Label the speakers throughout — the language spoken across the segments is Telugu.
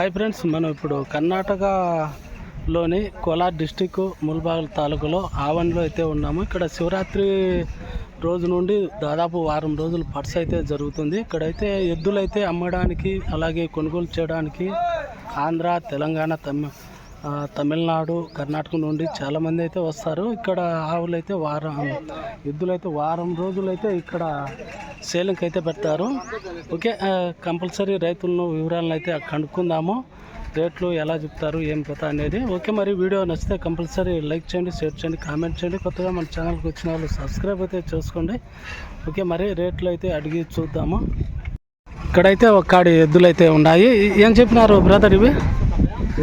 Speaker 1: హాయ్ ఫ్రెండ్స్ మనం ఇప్పుడు కర్ణాటకలోని కోలార్ డిస్టిక్ ముల్బాగ్ తాలూకులో ఆవన్లో అయితే ఉన్నాము. ఇక్కడ శివరాత్రి రోజు నుండి దాదాపు వారం రోజులు పర్స్ అయితే జరుగుతుంది. ఇక్కడైతే ఎద్దులైతే అమ్మడానికి అలాగే కొనుగోలు చేయడానికి ఆంధ్ర తెలంగాణ తమిళ తమిళనాడు కర్ణాటక నుండి చాలామంది అయితే వస్తారు. ఇక్కడ ఆవులు అయితే వారం ఎద్దులు అయితే వారం రోజులు అయితే ఇక్కడ సేలింగ్కి అయితే పెడతారు. ఓకే కంపల్సరీ రైతులను వివరాలను అయితే కనుక్కుందాము. రేట్లు ఎలా చెప్తారు ఏం కథ అనేది. ఓకే మరి వీడియో నచ్చితే కంపల్సరీ లైక్ చేయండి షేర్ చేయండి కామెంట్ చేయండి. కొత్తగా మన ఛానల్కి వచ్చిన వాళ్ళు సబ్స్క్రైబ్ అయితే చేసుకోండి. ఓకే మరి రేట్లు అయితే అడిగి చూద్దాము. ఇక్కడైతే ఒక కాడి ఎద్దులు అయితే ఉన్నాయి. ఏం చెప్పినారు బ్రదర్ ఇవి?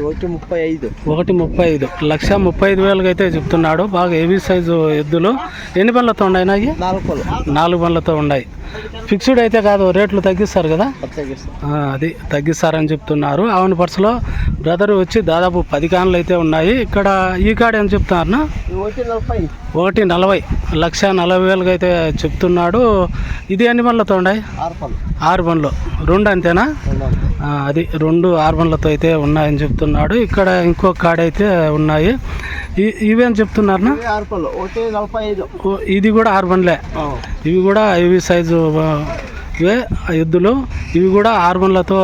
Speaker 2: ఒకటి ముప్పై ఐదు.
Speaker 1: ఒకటి ముప్పై ఐదు. లక్ష ముప్పై ఐదు వేలకు అయితే చెప్తున్నాడు. బాగా హెవీ సైజు ఎద్దులు. ఎన్ని బండ్లతో ఉన్నాయి నాయి
Speaker 2: నాలుగు
Speaker 1: నాలుగు బండ్లతో ఉన్నాయి. ఫిక్స్డ్ అయితే కాదు రేట్లు తగ్గిస్తారు కదా? అది తగ్గిస్తారని చెప్తున్నారు. ఆవని పర్సులో బ్రదర్ వచ్చి దాదాపు పది కాన్లు అయితే ఉన్నాయి. ఇక్కడ ఈ కాడ ఏం చెప్తున్నారన్నా?
Speaker 2: ఒకటి నలభై.
Speaker 1: లక్ష నలభై వేలకు అయితే చెప్తున్నాడు. ఇది ఎన్ని బండ్లతో ఉన్నాయి?
Speaker 2: ఆరు
Speaker 1: బండ్లు. రెండు అంతేనా? అది రెండు ఆరు బండ్లతో అయితే ఉన్నాయని చెప్తున్నాడు. ఇక్కడ ఇంకో కాడ అయితే ఉన్నాయి. ఇవేం చెప్తున్నారనా ఓ, ఇది కూడా ఆరు బండ్లే ఇవి కూడా ఇవి సైజు ఇవే ఎద్దులు. ఇవి కూడా ఆరు బండ్లతో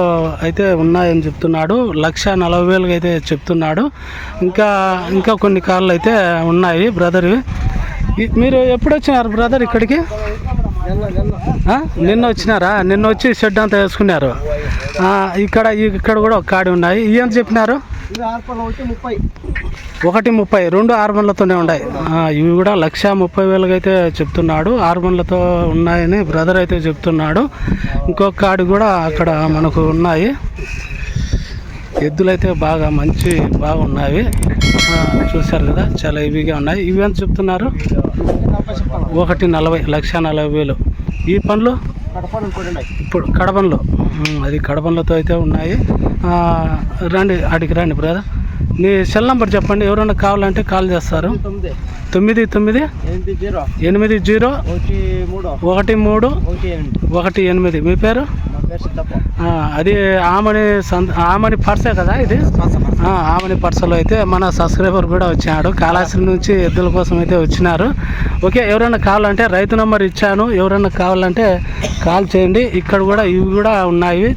Speaker 1: అయితే ఉన్నాయని చెప్తున్నాడు. లక్ష నలభై వేలకు అయితే చెప్తున్నాడు. ఇంకా ఇంకా కొన్ని కార్లు అయితే ఉన్నాయి బ్రదర్ మీరు ఎప్పుడు వచ్చినారు బ్రదర్ ఇక్కడికి?
Speaker 2: నిన్న
Speaker 1: వచ్చినారా? నిన్న వచ్చి షెడ్ అంతా వేసుకున్నారు. ఇక్కడ ఇక్కడ కూడా ఒక కాడి ఉన్నాయి. ఏం చెప్పినారు?
Speaker 2: ఇవి ఒకటి ముప్పై
Speaker 1: రెండు ఆర్మన్లతోనే ఉన్నాయి. ఇవి కూడా లక్ష ముప్పై వేలకు అయితే చెప్తున్నాడు. ఆర్మన్లతో ఉన్నాయని బ్రదర్ అయితే చెప్తున్నాడు. ఇంకొక కాడి కూడా అక్కడ మనకు ఉన్నాయి. ఎద్దులైతే బాగా మంచి బాగున్నాయి. ఉన్నాయి చూశారు కదా చాలా హెవీగా ఉన్నాయి. ఇవి ఎంత చెప్తున్నారు?
Speaker 2: ఒకటి నలభై
Speaker 1: లక్ష నలభై వేలు. ఈ
Speaker 2: పనులు
Speaker 1: ఇప్పుడు కడపంలో అది కడపంలతో అయితే ఉన్నాయి. రండి అడిగి రండి బ్రదర్. నీ సెల్ నెంబర్ చెప్పండి. ఎవరైనా కావాలంటే కాల్ చేస్తారు.
Speaker 2: తొమ్మిది.
Speaker 1: తొమ్మిది
Speaker 2: ఎనిమిది జీరో. ఒకటి మూడు.
Speaker 1: ఒకటి మూడు
Speaker 2: ఒకటి ఎనిమిది.
Speaker 1: మీ పేరు? అది ఆమని ఆమని పర్సే కదా ఇది? ఆమని పర్సలో అయితే మన సబ్స్క్రైబర్ కూడా వచ్చాడు. కాళాశ్రీ నుంచి ఎద్దుల కోసం అయితే వచ్చినారు. ఓకే ఎవరైనా కావాలంటే రైతు నెంబర్ ఇచ్చాను. ఎవరైనా కావాలంటే కాల్ చేయండి. ఇక్కడ కూడా ఇవి కూడా ఉన్నాయి.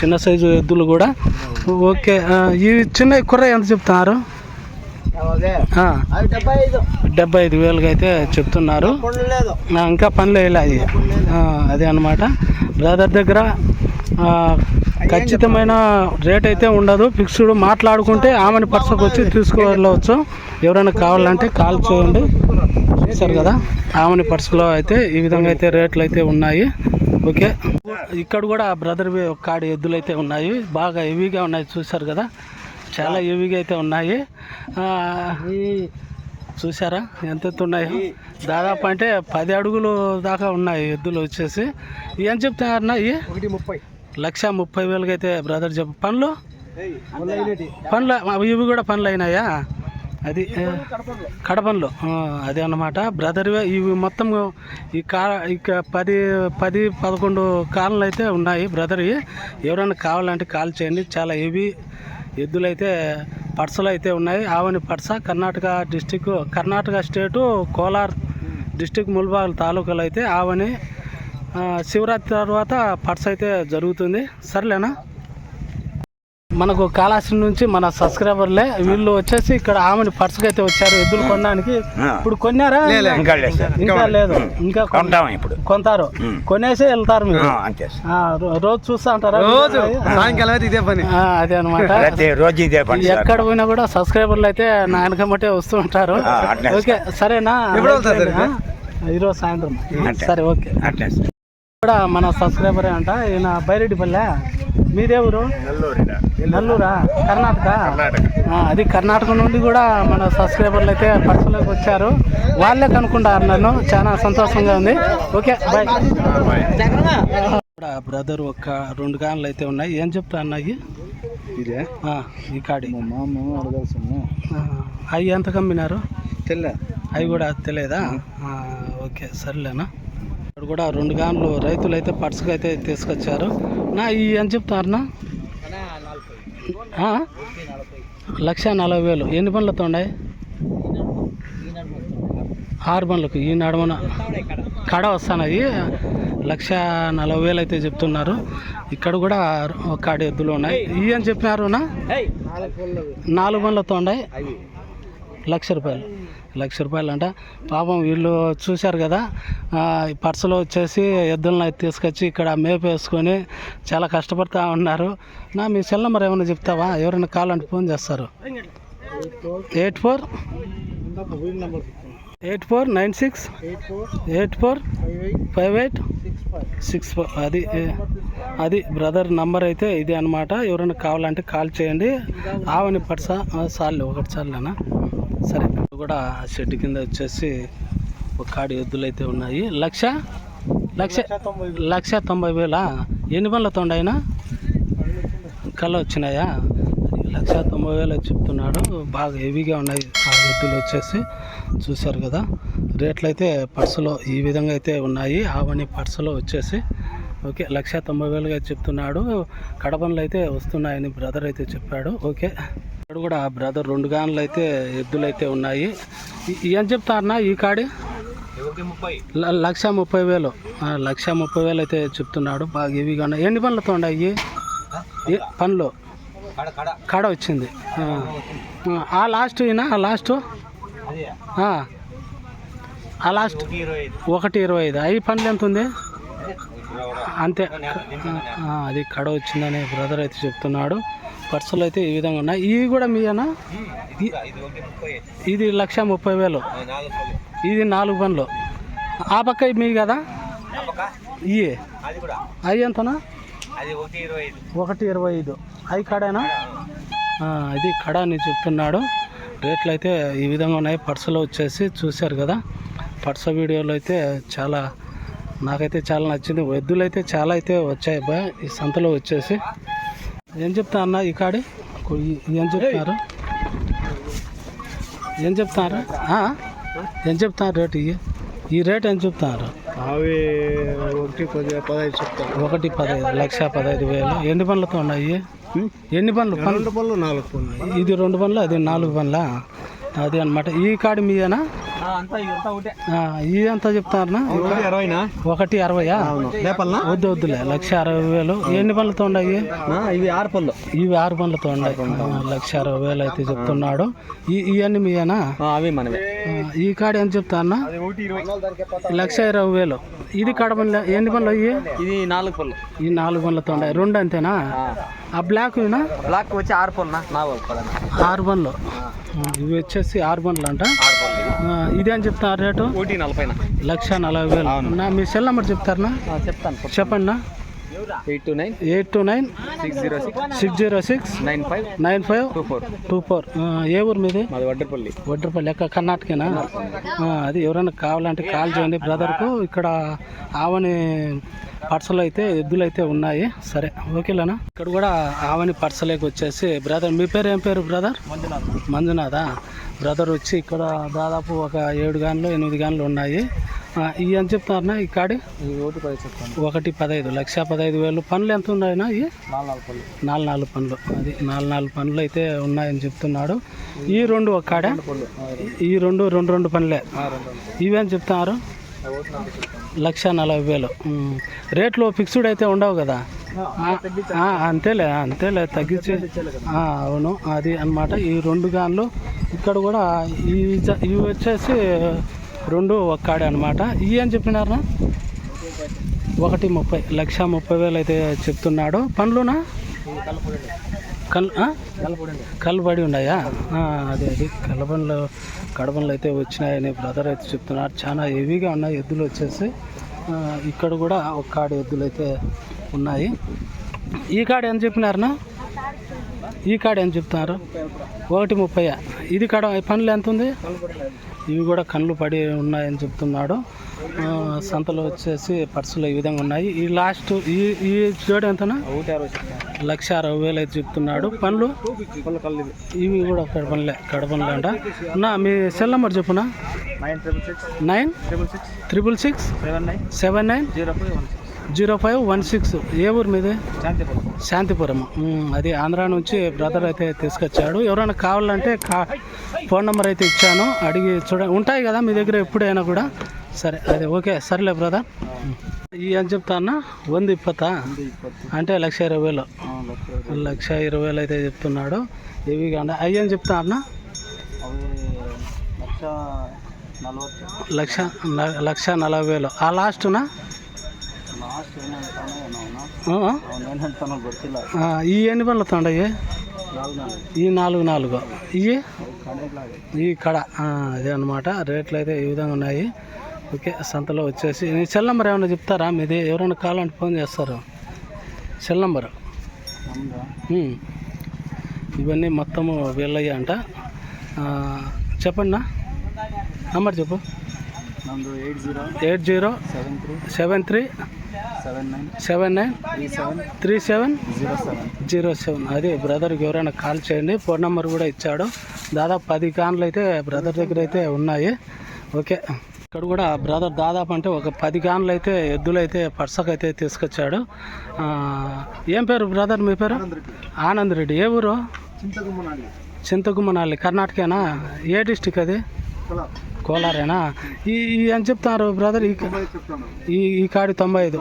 Speaker 1: చిన్న సైజు ఎద్దులు కూడా. ఓకే ఇవి చిన్న కుర్ర ఎంత చెప్తున్నారు?
Speaker 2: అదే డెబ్బై ఐదు.
Speaker 1: వేలుగా అయితే చెప్తున్నారు. ఇంకా పనులు వేయాలి అదే. అనమాట బ్రదర్ దగ్గర ఖచ్చితమైన రేట్ అయితే ఉండదు. ఫిక్స్డ్ మాట్లాడుకుంటే ఆమెని పర్సకు వచ్చి తీసుకువెళ్ళవచ్చు. ఎవరైనా కావాలంటే కాల్ చేయండి. చూశారు కదా? ఆమెని పర్సులో అయితే ఈ విధంగా అయితే రేట్లు అయితే ఉన్నాయి. ఓకే. ఇక్కడ కూడా బ్రదర్ ఒక కాడి ఎద్దులు అయితే ఉన్నాయి. బాగా హెవీగా ఉన్నాయి చూశారు కదా? చాలా హెవీగా అయితే ఉన్నాయి. చూసారా ఎంత ఎత్తు ఉన్నాయో? దాదాపు అంటే పది అడుగులు దాకా ఉన్నాయి ఎద్దులు వచ్చేసి. ఏం చెప్తున్నారన్నా ఇవి లక్ష ముప్పై వేలకి అయితే బ్రదర్ చెప్పు పనులు పనులు ఇవి కూడా పనులు అయినాయా? అది
Speaker 2: కడపలు.
Speaker 1: అదే అన్నమాట. బ్రదర్ ఇవి మొత్తం ఈ కా ఇక పది పది పదకొండు కార్లు అయితే ఉన్నాయి బ్రదర్ ఎవరైనా కావాలంటే కాల్ చేయండి. చాలా హెవీ ఎద్దులు అయితే పర్సలు అయితే ఉన్నాయి. Avani పర్స Karnataka district Karnataka state Kolar district Mulbagal తాలూకాలో అయితే ఆవని శివరాత్రి తర్వాత పర్స్ అయితే జరుగుతుంది. సర్లేనా? మనకు కాళాశ్రీ నుంచి మన సబ్స్క్రైబర్లే వీళ్ళు వచ్చేసి ఇక్కడ ఆమెను పర్సుకి అయితే వచ్చారు ఎద్దులు కొనడానికి. ఇప్పుడు కొన్నారా?
Speaker 3: ఇంకా లేదు
Speaker 1: ఇంకా
Speaker 3: కొంటాం ఇప్పుడు.
Speaker 1: కొంటారు. కొనేసి వెళ్తారు మీరు.
Speaker 3: ఆ, అంతే సార్.
Speaker 1: ఆ, రో- రోజు చూస్తా ఉంటారా?
Speaker 2: రోజు. సాయంకాలం అయితే ఇదే పని.
Speaker 1: ఆ, అదే అనమాట
Speaker 3: ప్రతి రోజు ఇదే పని
Speaker 1: ఎక్కడ పోయినా కూడా సబ్స్క్రైబర్లు అయితే నా వెనకమ్మటే వస్తూ ఉంటారు. ఓకే సరేనా?
Speaker 2: ఎప్పుడు
Speaker 1: ఈరోజు సాయంత్రం. సరే ఓకే. కూడా మన సబ్స్క్రైబరే అంట. ఈయన బైరెడ్డిపల్లె. మీదే ఊరు నెల్లూరా? కర్ణాటక? ఆ, అది కర్ణాటక నుండి కూడా మన సబ్స్క్రైబర్లు అయితే పర్సలోకి వచ్చారు. వాళ్ళే కనుక్కుంటారు నన్ను. చాలా సంతోషంగా ఉంది. ఓకే బాయ్ బ్రదర్ ఒక రెండు గాన్లు అయితే ఉన్నాయి. ఏం చెప్తా అన్నాయి
Speaker 2: ఇదే?
Speaker 1: ఆ, ఈ కాడి. అవి ఎంత కమ్మినారు?
Speaker 2: తెల్ల.
Speaker 1: అవి కూడా తెలియదా ఆ, ఓకే సర్లేనా? ఇక్కడ కూడా రెండు గాన్లు రైతులు అయితే పర్సుకు అయితే తీసుకొచ్చారు. నా ఈ చెప్తారన్నా? ఆ? లక్ష నలభై వేలు. ఎన్ని పనులతో ఉన్నాయి? ఆరు పనులకు ఈ నడమన కడ వస్తున్నాయి లక్ష నలభై వేలు అయితే చెప్తున్నారు. ఇక్కడ కూడా ఒక కాడి ఎద్దులు ఉన్నాయి. ఇవి అని చెప్పినారు నాలుగు పనులతో ఉన్నాయి. లక్ష రూపాయలు. లక్ష రూపాయలు అంట పాపం వీళ్ళు చూశారు కదా పర్సులో వచ్చేసి ఎద్దులను అయితే తీసుకొచ్చి ఇక్కడ మేపేసుకొని చాలా కష్టపడుతూ ఉన్నారు. నా మీ సెల్ నెంబర్ ఏమైనా చెప్తావా? ఎవరైనా కావాలంటే ఫోన్ చేస్తారు. Eight four eight four nine six eight four five eight six four అది అది బ్రదర్ నంబర్ అయితే ఇది అనమాట ఎవరైనా కావాలంటే కాల్ చేయండి. ఆవని పట్స సార్లు ఒకటి సార్లేనా? సరే. కూడా షెడ్ కింద వచ్చేసి ఒక కాడి ఎద్దులు అయితే ఉన్నాయి. లక్ష? లక్ష లక్ష తొంభై వేలా. ఎన్ని పనులతో అయినా? కళ్ళ వచ్చినాయా? లక్ష తొంభై వేలు చెప్తున్నాడు. బాగా హెవీగా ఉన్నాయి ఆ ఎద్దులు వచ్చేసి. చూశారు కదా? రేట్లు అయితే పర్సులో ఈ విధంగా అయితే ఉన్నాయి. ఆవని పర్సులో వచ్చేసి ఓకే లక్ష తొంభై వేలుగా చెప్తున్నాడు. కడపనులు అయితే వస్తున్నాయని బ్రదర్ అయితే చెప్పాడు. ఓకే. ఇక్కడ కూడా బ్రదర్ రెండు గాన్లు అయితే ఎద్దులు అయితే ఉన్నాయి. ఏం చెప్తారన్నా ఈ కాడి? లక్ష ముప్పై వేలు. లక్ష ముప్పై వేలు అయితే చెప్తున్నాడు. బాగా హెవీగా ఉన్నాయి. ఎన్ని పనులతో ఉన్నాయి పనులు? కడ వచ్చింది. ఆ. లాస్ట్ ఈయన ఆ లాస్ట్? ఆ. ఆ లాస్ట్ ఒకటి ఇరవై ఐదు. అవి పనులు ఎంత ఉంది? అంతే. అది కడ వచ్చిందని బ్రదర్ అయితే చెప్తున్నాడు. పర్సులు అయితే ఈ విధంగా ఉన్నాయి. ఇవి కూడా మీయేనా? ఇది లక్ష ముప్పై వేలు. ఇది నాలుగు పనులు ఆ పక్క మీ కదా? ఇవి అవి ఎంతనా? ఒకటి ఇరవై ఐదు. అవి కడేనా? ఇది కడ అని చెప్తున్నాడు. రేట్లు అయితే ఈ విధంగా ఉన్నాయి. పర్సులో వచ్చేసి చూశారు కదా. పర్స వీడియోలో అయితే చాలా నాకైతే చాలా నచ్చింది. ఎద్దులు అయితే చాలా అయితే వచ్చాయి బా ఈ సంతలో వచ్చేసి. ఏం చెప్తా అన్న ఈ కాడి? ఏం చెప్తున్నారు? ఏం చెప్తున్నారు? ఏం చెప్తున్నారు రేటు? ఇవి ఈ రేట్ ఏం చెప్తున్నారు
Speaker 2: అవి ఒకటి పది పదహైదు చెప్తాను
Speaker 1: ఒకటి పదహైదు లక్ష పదహైదు వేలు. ఎన్ని పనులతో ఉన్నాయి? ఎన్ని పనులు పనులు
Speaker 2: రెండు పళ్ళు నాలుగు పళ్ళు
Speaker 1: ఇది రెండు పనులు అది నాలుగు పనుల అది అన్నమాట. ఈ కాడి మీయేనా ఆ, ఇది ఎంత చెప్తారనా
Speaker 2: ఒకటి
Speaker 1: అరవయా? వద్దు వద్దులే. లక్ష అరవై వేలు. ఎన్ని పనులతో ఉన్నాయి
Speaker 2: ఇవి ఆరు పళ్ళు.
Speaker 1: ఇవి ఆరు పనులతో ఉన్నాయి లక్ష అరవై వేలు అయితే చెప్తున్నాడు. ఈ ఇవన్నీ మీయేనా?
Speaker 2: అవి
Speaker 1: ఈ కాడి ఎంత చెప్తారనా లక్ష ఇరవై వేలు. ఇది కాడ పనులు ఎన్ని పనులు అయ్యి?
Speaker 2: ఇది నాలుగు పళ్ళు.
Speaker 1: ఈ నాలుగు పనులతో ఉన్నాయి రెండు అంతేనా? ఆ బ్లాక్
Speaker 2: బ్లాక్ వచ్చి ఆరు పళ్ళు
Speaker 1: ఆరు బండ్లు ఇవి వచ్చేసి ఆరు బండ్లు అంట? ఇది అని చెప్తారు రేటు?
Speaker 2: ఒకటి నలభై
Speaker 1: లక్ష నలభై వేలు. నా మీ సెల్ నెంబర్ చెప్తారనా?
Speaker 2: చెప్తాను.
Speaker 1: చెప్పండి
Speaker 2: eight two nine?
Speaker 1: Eight two nine?
Speaker 2: Six zero six.
Speaker 1: Six zero six?
Speaker 2: Nine five.
Speaker 1: Nine five?
Speaker 2: Two four.
Speaker 1: Two four. ఏ ఊరు మీది?
Speaker 2: మాది వడ్డపల్లి
Speaker 1: వడ్రపల్లి ఎక్క కర్ణాటకేనా? ఆ, అది ఎవరైనా కావాలంటే కాల్ చేయండి బ్రదర్కు. ఇక్కడ ఆవని పర్సలు అయితే ఎద్దులు అయితే ఉన్నాయి. సరే ఓకేలేనా ఇక్కడ కూడా ఆవని పర్సలేకి వచ్చేసి బ్రదర్ మీ పేరు ఏం పేరు బ్రదర్? మంజునాథా? బ్రదర్ వచ్చి ఇక్కడ దాదాపు ఒక ఏడు గాన్లు ఎనిమిది గాన్లు ఉన్నాయి. ఇవి అని చెప్తున్నారనా ఈ కాడి?
Speaker 2: ఒకటి పది చెప్తాను.
Speaker 1: ఒకటి పదహైదు లక్ష పదహైదు వేలు పనులు ఎంత ఉన్నాయినా ఇవి
Speaker 2: నాలుగు నాలుగు
Speaker 1: పనులు. అది నాలుగు నాలుగు పనులు అయితే ఉన్నాయని చెప్తున్నాడు. ఈ రెండు ఒక కాడ? ఈ రెండు రెండు రెండు పనులే. ఇవేం చెప్తున్నారు. లక్ష నలభై వేలు. రేట్లు ఫిక్స్డ్ అయితే ఉండవు కదా? అంతేలే అంతేలే తగ్గించి. అవును అది అన్నమాట. ఈ రెండు గాన్లు ఇక్కడ కూడా ఈ ఇవి వచ్చేసి రెండు ఒక్కాడే అనమాట ఇవి అని చెప్పినారా ఒకటి ముప్పై లక్ష ముప్పై వేలు అయితే చెప్తున్నాడు. పండ్లునా? కల్ కలబడి ఉన్నాయా? అదే అది. కలబండ్లు కడబండ్లు అయితే వచ్చినాయని బ్రదర్ అయితే చెప్తున్నారు. చాలా హెవీగా ఉన్నాయి ఎద్దులు వచ్చేసి. ఇక్కడ కూడా ఒక కాడి ఎద్దులు అయితే ఉన్నాయి. ఈ కాడ ఎంత చెప్పినారనా? ఈ కాడ ఎంత చెప్తున్నారు? ఒకటి ముప్పై ఇది కాడ పండ్లు పనులు ఎంత ఉంది? ఇవి కూడా కళ్ళు పడి ఉన్నాయని చెప్తున్నాడు. సంతలో వచ్చేసి పర్సులు ఈ విధంగా ఉన్నాయి. ఈ లాస్ట్ ఈ ఈ జోడి ఎంతనా?
Speaker 2: చెప్తాను
Speaker 1: లక్ష అరవై వేలు అయితే చెప్తున్నాడు. పనులు ఇవి. కూడా కడపనులే కడపనులే అంట నా మీ cell number చెప్పునా?
Speaker 2: Nine triple six
Speaker 1: nine
Speaker 2: triple six
Speaker 1: triple six
Speaker 2: seven nine
Speaker 1: seven nine
Speaker 2: zero five one
Speaker 1: zero five one six. ఏ ఊరు మీది? శాంతిపురం. ఉమ్, అది ఆంధ్ర నుంచి బ్రదర్ అయితే తీసుకొచ్చాడు. ఎవరైనా కావాలంటే కా ఫోన్ నెంబర్ అయితే ఇచ్చాను. అడిగి చూడ ఉంటాయి కదా మీ దగ్గర ఎప్పుడైనా కూడా? సరే అదే ఓకే సరేలే బ్రదర్. ఈ అని చెప్తా అన్న? వంద ఇప్పత? అంటే లక్ష ఇరవై వేలు. లక్ష ఇరవై వేలు. అయితే చెప్తున్నాడు. ఇవి కానీ అయ్యి అని చెప్తా అన్న?
Speaker 2: లక్ష
Speaker 1: లక్ష నలభై వేలు. ఆ లాస్ట్నా
Speaker 2: లాస్ట్ ఏమంటానో
Speaker 1: ఆ?
Speaker 2: నేను అంటానో ಗೊತ್ತಿಲ್ಲ
Speaker 1: ఆ, ఈ ఎన్ని పనులు తొండయి ఈ నాలుగు నాలుగు ఇవి ఈ కడ ఆ, అదే అనమాట రేట్లు అయితే ఈ విధంగా ఉన్నాయి ఓకే సంతలో వచ్చేసి నీ సెల్ నెంబర్ ఏమైనా చెప్తారా మీది ఎవరైనా కావాలంటే ఫోన్ చేస్తారు సెల్ నెంబర్ ఉమ్. ఇవన్నీ మొత్తము వీళ్ళయ్య అంట ఆ, చెప్పండి నా నంబర్ చెప్పు
Speaker 2: ನಮ್ಮದು eight zero
Speaker 1: eight zero
Speaker 2: seven three
Speaker 1: seven three
Speaker 2: seven nine
Speaker 1: seven nine
Speaker 2: three seven
Speaker 1: zero seven. అదే బ్రదర్కి ఎవరైనా కాల్ చేయండి. ఫోన్ నెంబర్ కూడా ఇచ్చాడు. దాదాపు పది కాన్లు అయితే బ్రదర్ దగ్గర అయితే ఉన్నాయి. ఓకే. ఇక్కడ కూడా బ్రదర్ దాదాపు అంటే ఒక పది కాన్లు అయితే ఎద్దులు అయితే పర్సకైతే తీసుకొచ్చాడు. ఏం పేరు బ్రదర్ మీ పేరు? ఆనంద్ రెడ్డి. ఏ ఊరు? చింతగుమ్మనాలి కర్ణాటకేనా? ఏ డిస్టిక్ అది? కోలారేనా? ఈ ఈ అని చెప్తున్నారు బ్రదర్ ఈ ఈ ఈ కాడి తొంభై ఐదు.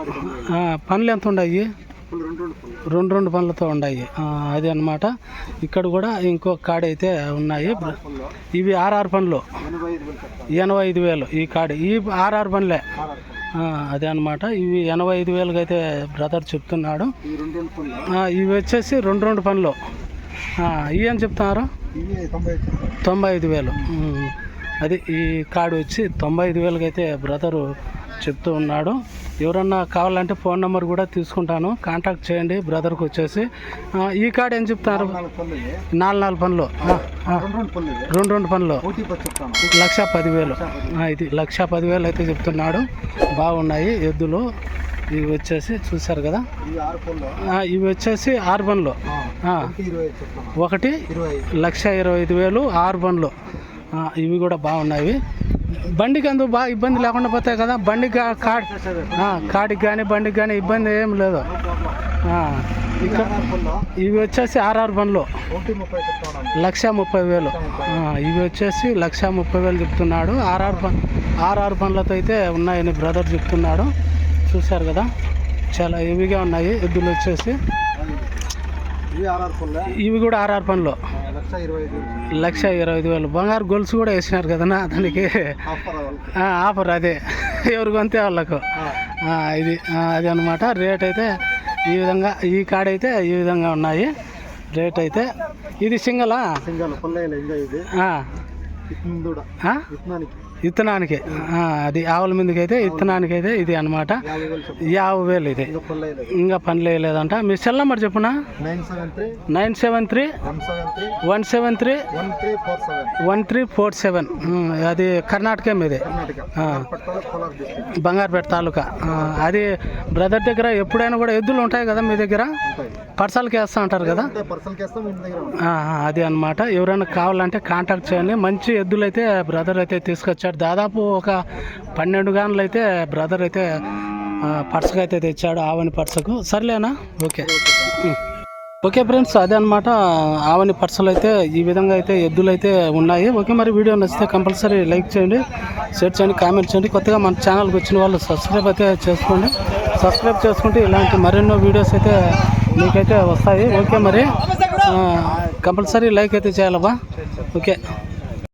Speaker 1: పనులు ఎంత ఉన్నాయి?
Speaker 2: రెండు రెండు
Speaker 1: పనులతో ఉన్నాయి. అది అన్నమాట. ఇక్కడ కూడా ఇంకో కాడి అయితే ఉన్నాయి. ఇవి ఆర్ఆర్ పనులు.
Speaker 2: ఎనభై ఐదు వేలు
Speaker 1: ఈ కాడి. ఈ ఆర్ఆర్ పనులే. అదే అనమాట ఇవి ఎనభై ఐదు వేలుగా అయితే బ్రదర్ చెప్తున్నాడు. ఇవి వచ్చేసి రెండు రెండు పనులు. ఇవి అని చెప్తున్నారు?
Speaker 2: తొంభై ఐదు
Speaker 1: వేలు. అది ఈ కార్డు వచ్చి తొంభై ఐదు వేలకి అయితే బ్రదరు చెప్తూ ఉన్నాడు. ఎవరన్నా కావాలంటే ఫోన్ నెంబర్ కూడా తీసుకుంటాను. కాంటాక్ట్ చేయండి బ్రదర్కి వచ్చేసి. ఈ కార్డు ఏం చెప్తున్నారు
Speaker 2: నాలుగు
Speaker 1: నాలుగు పనులు
Speaker 2: రెండు రెండు
Speaker 1: పనులు లక్ష పదివేలు. ఇది లక్ష పదివేలు అయితే చెప్తున్నాడు. బాగున్నాయి ఎద్దులు. ఇవి వచ్చేసి చూశారు కదా?
Speaker 2: ఇవి
Speaker 1: వచ్చేసి ఆరు బండ్లు
Speaker 2: చెప్తాను
Speaker 1: ఒకటి లక్ష ఇరవై ఐదు వేలు ఆరు బండ్లు ఆ, ఇవి కూడా బాగున్నాయి. బండికి అందుకు బాగా ఇబ్బంది లేకుండా పోతాయి కదా. బండికి కాడి కాడికి కానీ బండికి కానీ ఇబ్బంది ఏం లేదు. ఇక్కడ ఇవి వచ్చేసి ఆర్ఆర్ బండ్లు లక్ష ముప్పై వేలు. ఇవి వచ్చేసి లక్ష ముప్పై వేలు చెప్తున్నాడు. ఆర్ఆర్ పన్ ఆర్ఆర్ పనులతో అయితే ఉన్నాయని బ్రదర్ చెప్తున్నాడు. చూశారు కదా? చాలా హెవీగా ఉన్నాయి. ఎద్దులు వచ్చేసి.
Speaker 2: ఇవి
Speaker 1: కూడా ఆర్ఆర్ పనులు
Speaker 2: లక్ష ఇరవై ఐదు వేలు.
Speaker 1: బంగారు గొలుసు కూడా వేసినారు కదనా దానికి.
Speaker 2: ఆఫర్
Speaker 1: అదే. ఎవరికి అంతే వాళ్ళకు. ఇది అది అనమాట రేట్ అయితే ఈ విధంగా ఈ కాడ అయితే ఈ విధంగా ఉన్నాయి. రేట్ అయితే. ఇది సింగలా?
Speaker 2: సింగల్ ఇది? ఇత్తనానికి.
Speaker 1: అది ఆవుల మీదకి అయితే ఇత్తనానికి అయితే ఇది అనమాట
Speaker 2: యాభై వేలు
Speaker 1: ఇది.
Speaker 2: ఇంకా
Speaker 1: పని లేదంట మీ cell number చెప్పునా? Nine seven
Speaker 2: three. One seven three.
Speaker 1: One three. Four seven. అది కర్ణాటక మీది బంగారుపేట తాలూకా. అది బ్రదర్ దగ్గర ఎప్పుడైనా కూడా ఎద్దులు ఉంటాయి కదా మీ దగ్గర? పర్సల్కి వేస్తూ ఉంటారు కదా? అది అన్నమాట. ఎవరైనా కావాలంటే కాంటాక్ట్ చేయండి. మంచి ఎద్దులు అయితే బ్రదర్ అయితే తీసుకొచ్చాడు. దాదాపు ఒక పన్నెండు గానులు అయితే బ్రదర్ అయితే పర్సకు అయితే తెచ్చాడు ఆవని పర్సకు. సర్లేనా? ఓకే. ఓకే ఫ్రెండ్స్ అదే అనమాట ఆవని పర్సలు అయితే ఈ విధంగా అయితే ఎద్దులు అయితే ఉన్నాయి. ఓకే మరి వీడియో నచ్చితే కంపల్సరీ లైక్ చేయండి షేర్ చేయండి కామెంట్ చేయండి. కొత్తగా మన ఛానల్కి వచ్చిన వాళ్ళు సబ్స్క్రైబ్ అయితే చేసుకోండి. సబ్స్క్రైబ్ చేసుకుంటే ఇలాంటి మరెన్నో వీడియోస్ అయితే మీకైతే వస్తాయి. ఓకే మరి కంపల్సరీ లైక్ అయితే చేయాలబ్బా. ఓకే.